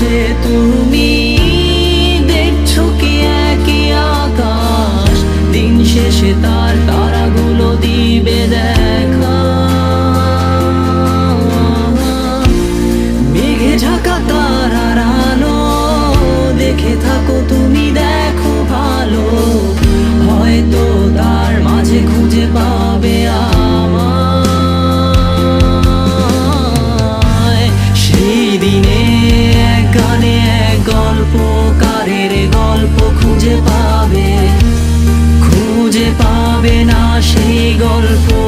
বসে তুমি 이건 보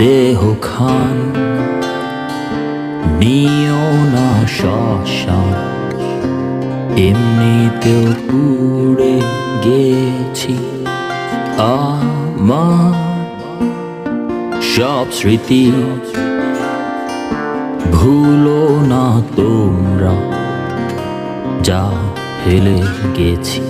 দেহ খান, নিও না শ্মশান এমনিতেও পুড়ে গেছি। আমার সব স্মৃতি ভুলো না তোমরা, যা ফেলে গেছি।